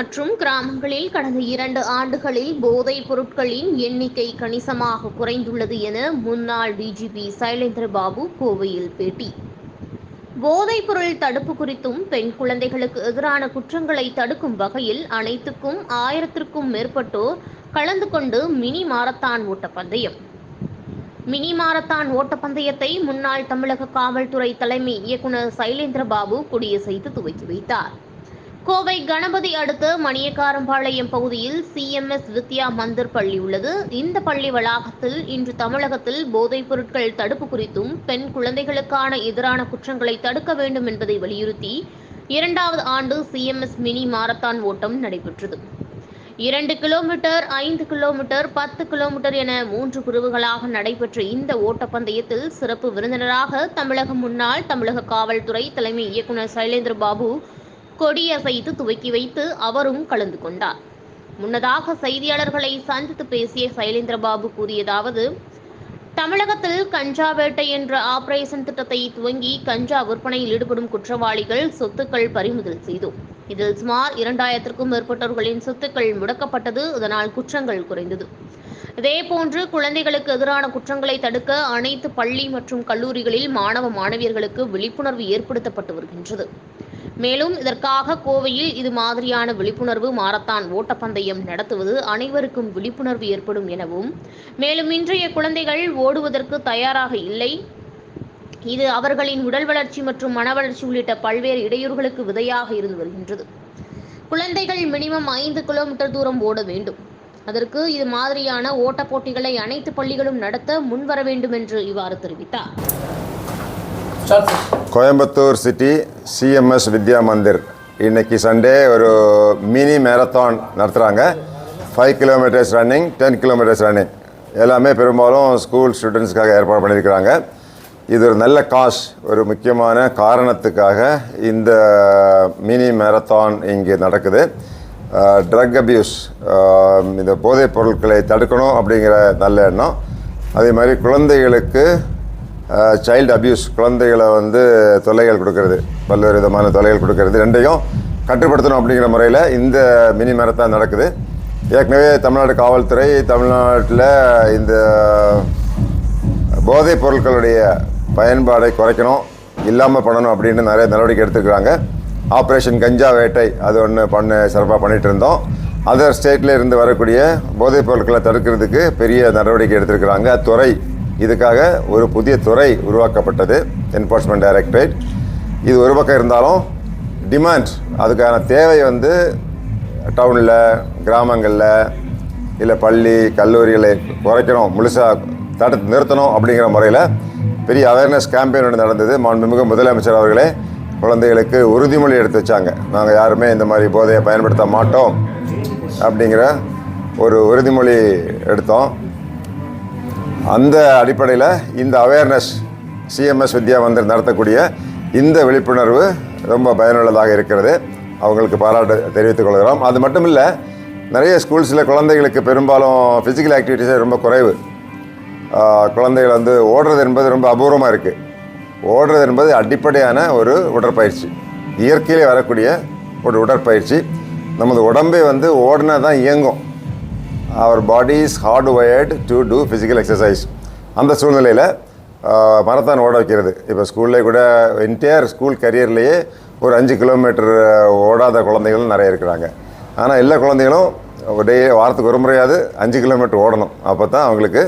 மற்றும் கிராமங்களில் கடந்த இரண்டு ஆண்டுகளில் போதைப் பொருட்களின் எண்ணிக்கை கணிசமாக குறைந்துள்ளது என முன்னாள் டிஜிபி சைலேந்திர பாபு கோவையில் பேட்டி. போதைப் பொருள் தடுப்பு குறித்தும் பெண் குழந்தைகளுக்கு எதிரான குற்றங்களை தடுக்கும் வகையில் அனைத்துக்கும் ஆயிரத்திற்கும் மேற்பட்டோர் கலந்து கொண்டு மினி மாரத்தான் ஓட்டப்பந்தயம். மினி மாரத்தான் ஓட்டப்பந்தயத்தை முன்னாள் தமிழக காவல்துறை தலைமை இயக்குநர் சைலேந்திர பாபு கொடியசைத்து துவக்கி வைத்தார். கோவை கணபதி அடுத்த மணியக்காரம்பாளையம் பகுதியில் சிஎம்எஸ் வித்யா மந்திர் பள்ளி உள்ளது. இந்த பள்ளி வளாகத்தில் இன்று தமிழகத்தில் போதைப் பொருட்கள் தடுப்பு குறித்தும் பெண் குழந்தைகளுக்கான எதிரான குற்றங்களை தடுக்க வேண்டும் என்பதை வலியுறுத்தி இரண்டாவது ஆண்டு சிஎம்எஸ் மினி மாரத்தான் ஓட்டம் நடைபெற்றது. இரண்டு கிலோமீட்டர் ஐந்து கிலோமீட்டர் பத்து கிலோமீட்டர் என மூன்று பிரிவுகளாக நடைபெற்ற இந்த ஓட்டப்பந்தயத்தில் சிறப்பு விருந்தினராக தமிழக முன்னாள் தமிழக காவல்துறை தலைமை இயக்குநர் சைலேந்திர பாபு கொடியசைத்து துவக்கி வைத்து அவரும் கலந்து கொண்டார். முன்னதாக செய்தியாளர்களை சந்தித்து பேசிய சைலேந்திரபாபு கூறியதாவது தமிழகத்தில் கஞ்சா வேட்டை என்ற ஆபரேஷன் திட்டத்தை துவங்கி கஞ்சா விற்பனையில் ஈடுபடும் குற்றவாளிகள் சொத்துக்கள் பறிமுதல் செய்தோம் இதில் சுமார் இரண்டாயிரத்திற்கும் மேற்பட்டவர்களின் சொத்துக்கள் முடக்கப்பட்டது. இதனால் குற்றங்கள் குறைந்தது. இதேபோன்று குழந்தைகளுக்கு எதிரான குற்றங்களை தடுக்க அனைத்து பள்ளி மற்றும் கல்லூரிகளில் மாணவ மாணவியர்களுக்கு விழிப்புணர்வு ஏற்படுத்தப்பட்டு வருகின்றது. மேலும் இதற்காக கோவையில் இது மாதிரியான விழிப்புணர்வு மாரத்தான் ஓட்டப்பந்தயம் நடத்துவது அனைவருக்கும் விழிப்புணர்வு ஏற்படும் எனவும் மேலும் இன்றைய குழந்தைகள் ஓடுவதற்கு தயாராக இல்லை. இது அவர்களின் உடல் வளர்ச்சி மற்றும் மன வளர்ச்சி உள்ளிட்ட பல்வேறு இடையூறுகளுக்கு விதையாக இருந்து வருகின்றது. குழந்தைகள் மினிமம் ஐந்து கிலோமீட்டர் தூரம் ஓட வேண்டும். அதற்கு இது மாதிரியான ஓட்டப் போட்டிகளை அனைத்து பள்ளிகளும் நடத்த முன்வர வேண்டும் என்று இவ்வாறு தெரிவித்தார். Coimbatore city CMS Vidya Mandir. இன்னைக்கு சண்டே ஒரு மினி மேரத்தான் நடத்துகிறாங்க five kilometres running ten kilometres running எல்லாமே பெரும்பாலும் ஸ்கூல் ஸ்டூடெண்ட்ஸ்க்காக ஏற்பாடு பண்ணியிருக்கிறாங்க. இது ஒரு நல்ல காஸ் ஒரு முக்கியமான காரணத்துக்காக இந்த மினி மேரத்தான் இங்கே நடக்குது. ட்ரக் அபியூஸ் இந்த போதைப் பொருட்களை தடுக்கணும் அப்படிங்கிற நல்ல எண்ணம். அதே மாதிரி குழந்தைகளுக்கு சைல்டு அப்யூஸ் குழந்தைகளை வந்து தொல்லைகள் கொடுக்கறது பல்வேறு விதமான தொல்லைகள் கொடுக்கறது ரெண்டையும் கட்டுப்படுத்தணும் அப்படிங்கிற முறையில் இந்த மினி மேரத்தான் நடக்குது. ஏற்கனவே தமிழ்நாடு காவல்துறை தமிழ்நாட்டில் இந்த போதைப் பொருட்களுடைய பயன்பாடை குறைக்கணும் இல்லாமல் பண்ணணும் அப்படின்னு நிறைய நடவடிக்கை எடுத்துக்கிறாங்க ஆப்ரேஷன் கஞ்சா வேட்டை அது ஒன்று பண்ண சிறப்பாக பண்ணிகிட்டு இருந்தோம். அதர் ஸ்டேட்டில் இருந்து வரக்கூடிய போதைப் பொருட்களை தடுக்கிறதுக்கு பெரிய நடவடிக்கை எடுத்திருக்கிறாங்க. துறை இதுக்காக ஒரு புதிய துறை உருவாக்கப்பட்டது என்ஃபோர்ஸ்மெண்ட் டைரக்டரேட் இது ஒரு பக்கம் இருந்தாலும் டிமாண்ட் அதுக்கான தேவை வந்து டவுனில் கிராமங்களில் இல்லை பள்ளி கல்லூரிகளை குறைக்கணும் முழுசாக தடுத்து நிறுத்தணும் அப்படிங்கிற முறையில் பெரிய அவேர்னஸ் கேம்பெயின் ஒன்று நடந்தது. மாண்புமிகு முதலமைச்சர் அவர்களே குழந்தைகளுக்கு உறுதிமொழி எடுத்து வச்சாங்க. நாங்கள் யாருமே இந்த மாதிரி போதையை பயன்படுத்த மாட்டோம் அப்படிங்கிற ஒரு உறுதிமொழி எடுத்தோம். அந்த அடிப்படையில் இந்த அவேர்னஸ் சிஎம்எஸ் வித்யா மந்திர் நடத்தக்கூடிய இந்த விழிப்புணர்வு ரொம்ப பயனுள்ளதாக இருக்கிறது. அவங்களுக்கு பாராட்டு தெரிவித்துக் கொள்கிறோம். அது மட்டும் இல்லை நிறைய ஸ்கூல்ஸில் குழந்தைகளுக்கு பெரும்பாலும் ஃபிசிக்கல் ஆக்டிவிட்டிஸே ரொம்ப குறைவு. குழந்தைகள் வந்து ஓடுறது என்பது ரொம்ப அபூர்வமாக இருக்குது ஓடுறது என்பது அடிப்படையான ஒரு உடற்பயிற்சி. இயற்கையிலே வரக்கூடிய ஒரு உடற்பயிற்சி. நமது உடம்பே வந்து ஓடினா தான் இயங்கும். அவர் body is hard wired to do physical exercise அந்த சூழ்நிலையில் மரத்தான் ஓட வைக்கிறது. இப்போ ஸ்கூல்லே கூட என்டையர் ஸ்கூல் கரியர்லேயே ஒரு அஞ்சு கிலோமீட்டர் ஓடாத குழந்தைகள் நிறைய இருக்கிறாங்க. ஆனால் எல்லா குழந்தைகளும் டே வாரத்துக்கு ஒரு முறையாவது அஞ்சு கிலோமீட்டர் ஓடணும். அப்போ தான் அவங்களுக்கு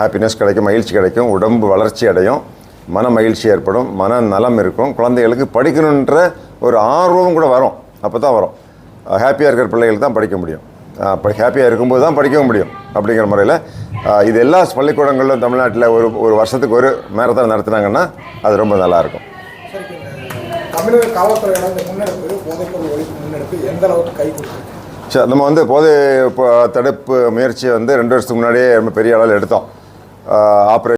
ஹாப்பினஸ் கிடைக்கும் மகிழ்ச்சி கிடைக்கும் உடம்பு வளர்ச்சி அடையும் மன மகிழ்ச்சி ஏற்படும் மன நலம் இருக்கும் குழந்தைகளுக்கு படிக்கணுன்ற ஒரு ஆர்வம் கூட வரும். அப்போ தான் வரும். ஹாப்பியாக இருக்கிற பிள்ளைகள் தான் படிக்க முடியும். ஹாப்பியாக இருக்கும்போது தான் படிக்கவும் முடியும் அப்படிங்கிற முறையில். இது எல்லா பள்ளிக்கூடங்களிலும் தமிழ்நாட்டில் ஒரு ஒரு வருஷத்துக்கு ஒரு மேரத்தான் நடத்துனாங்கன்னா அது ரொம்ப நல்லாயிருக்கும் தமிழக காவல்துறையோட இந்த முன்னெடுப்பு போதைப்பொருள் ஒழிப்பு முன்னெடுப்பு எந்த அளவுக்கு கை கொடுக்குது? சரி நம்ம வந்து போதை தடுப்பு முயற்சியை வந்து ரெண்டு வருஷத்துக்கு முன்னாடியே ரொம்ப பெரிய அளவில் எடுத்தோம். ஆப்ரேஷன்